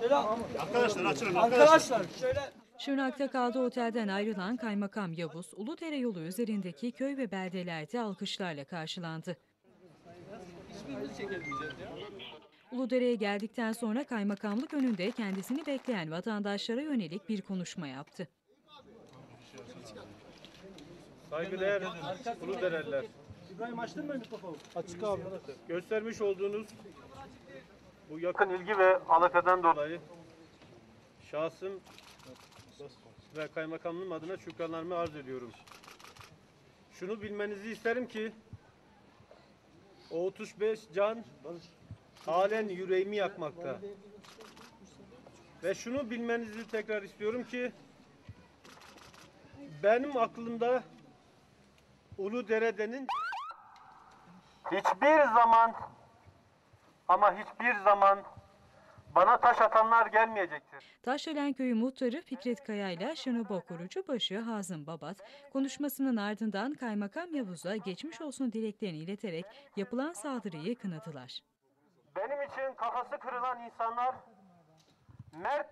Şöyle Arkadaşlar açılın arkadaşlar şöyle Şırnak'ta kaldığı otelden ayrılan Kaymakam Yavuz, Uludere yolu üzerindeki köy ve beldelerde alkışlarla karşılandı. Uludere'ye geldikten sonra kaymakamlık önünde kendisini bekleyen vatandaşlara yönelik bir konuşma yaptı. Saygıdeğer Uludereliler, İbrahim açtın mı mikrofonu? açık abi. Göstermiş olduğunuz bu yakın ilgi ve alakadan dolayı şahsım ve kaymakamlığım adına şükranlarımı arz ediyorum. Şunu bilmenizi isterim ki o 35 can halen yüreğimi yakmakta. Ve şunu bilmenizi tekrar istiyorum ki benim aklımda Uludere'denin hiçbir zaman ama hiçbir zaman bana taş atanlar gelmeyecektir. Taşdelen Köyü muhtarı Fikret Kaya ile Şınıbo Kurucubaşı Hazım Babat, konuşmasının ardından Kaymakam Yavuz'a geçmiş olsun dileklerini ileterek yapılan saldırıyı kınadılar. Benim için kafası kırılan insanlar mert